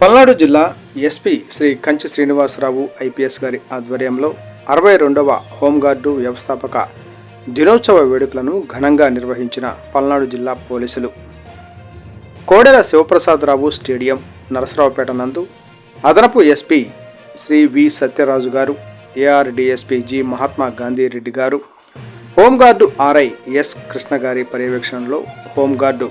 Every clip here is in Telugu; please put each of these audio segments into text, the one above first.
పల్నాడు జిల్లా ఎస్పీ శ్రీ కంచి శ్రీనివాసరావు ఐపీఎస్ గారి ఆధ్వర్యంలో అరవై రెండవ హోంగార్డు వ్యవస్థాపక దినోత్సవ వేడుకలను ఘనంగా నిర్వహించిన పల్నాడు జిల్లా పోలీసులు. కోడెల శివప్రసాదరావు స్టేడియం నరసరావుపేట నందు అదనపు ఎస్పీ శ్రీ వి సత్యరాజు గారు AR DSP G Mahatma Gandhi Reddy గారు హోంగార్డు ఆర్ఐ ఎస్ కృష్ణ గారి పర్యవేక్షణలో హోంగార్డు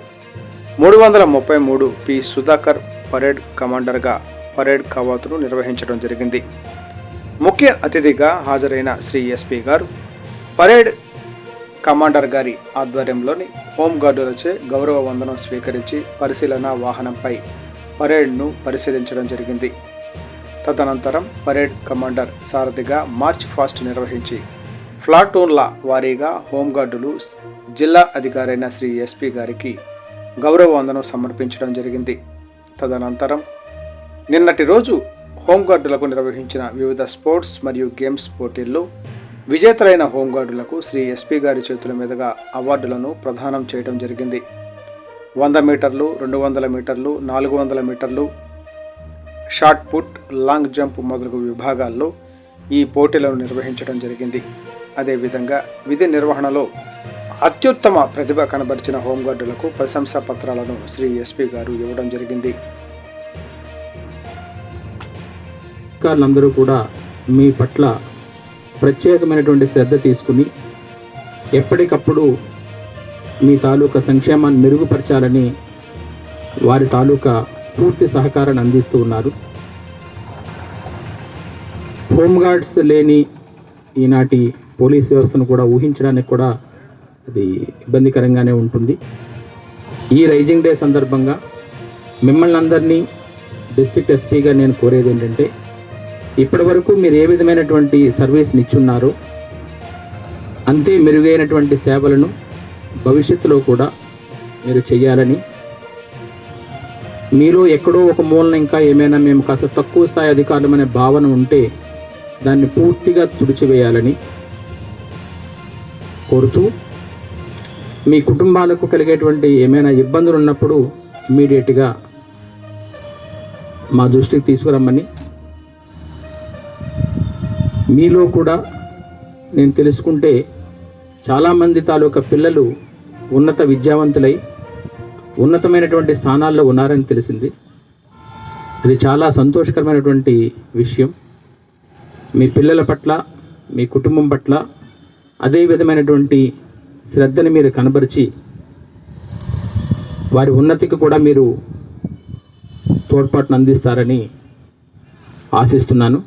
మూడు వందల ముప్పై మూడు పి సుధాకర్ పరేడ్ కమాండర్గా పరేడ్ కవాతును నిర్వహించడం జరిగింది. ముఖ్య అతిథిగా హాజరైన శ్రీ ఎస్పీ గారు పరేడ్ కమాండర్ గారి ఆధ్వర్యంలోని హోంగార్డులచే గౌరవ వందనం స్వీకరించి పరిశీలన వాహనంపై పరేడ్ను పరిశీలించడం జరిగింది. తదనంతరం పరేడ్ కమాండర్ సారథిగా మార్చ్ ఫాస్ట్ నిర్వహించి ఫ్లాటూన్ల వారీగా హోంగార్డులు జిల్లా అధికారైన శ్రీ ఎస్పీ గారికి గౌరవ వందనం సమర్పించడం జరిగింది. తదనంతరం నిన్నటి రోజు హోంగార్డులకు నిర్వహించిన వివిధ స్పోర్ట్స్ మరియు గేమ్స్ పోటీల్లో విజేతలైన హోంగార్డులకు శ్రీ ఎస్పీ గారి చేతుల మీదుగా అవార్డులను ప్రదానం చేయడం జరిగింది. వంద మీటర్లు రెండు వందల మీటర్లు నాలుగు వందల మీటర్లు షార్ట్ పుట్ లాంగ్ జంప్ మొదలగు విభాగాల్లో ఈ పోటీలను నిర్వహించడం జరిగింది. అదేవిధంగా విధి నిర్వహణలో అత్యుత్తమ ప్రతిభ కనబరిచిన హోంగార్డులకు ప్రశంసా పత్రాలను శ్రీ ఎస్పీ గారు ఇవ్వడం జరిగింది. అధికారులందరూ కూడా మీ పట్ల ప్రత్యేకమైనటువంటి శ్రద్ధ తీసుకుని ఎప్పటికప్పుడు మీ తాలూకా సంక్షేమాన్ని మెరుగుపరచాలని వారి తాలూకా పూర్తి సహకారాన్ని అందిస్తూ ఉన్నారు. హోంగార్డ్స్ లేని ఈనాటి పోలీస్ వ్యవస్థను కూడా ఊహించడానికి కూడా అది ఇబ్బందికరంగానే ఉంటుంది. ఈ రైజింగ్ డే సందర్భంగా మిమ్మల్ని అందరినీ డిస్ట్రిక్ట్ ఎస్పీగా నేను కోరేది ఏంటంటే ఇప్పటి వరకు మీరు ఏ విధమైనటువంటి సర్వీస్ని ఇచ్చున్నారో అంతే మెరుగైనటువంటి సేవలను భవిష్యత్తులో కూడా మీరు చేయాలని మీరు ఎక్కడో ఒక మూలన ఇంకా ఏమైనా మేము కాస్త తక్కువ స్థాయి అధికారులం అనే భావన ఉంటే దాన్ని పూర్తిగా తుడిచివేయాలని కోరుతూ మీ కుటుంబాలకు కలిగేటువంటి ఏమైనా ఇబ్బందులు ఉన్నప్పుడు ఇమ్మీడియట్గా మా దృష్టికి తీసుకురమ్మని. మీలో కూడా నేను తెలుసుకుంటే చాలామంది తాలూకా పిల్లలు ఉన్నత విద్యావంతులై ఉన్నతమైనటువంటి స్థానాల్లో ఉన్నారని తెలిసింది. అది చాలా సంతోషకరమైనటువంటి విషయం. మీ పిల్లల పట్ల మీ కుటుంబం పట్ల అదే విధమైనటువంటి శ్రద్ధని మీరు కనబరిచి వారి ఉన్నతికి కూడా మీరు తోడ్పాటును అందిస్తారని ఆశిస్తున్నాను.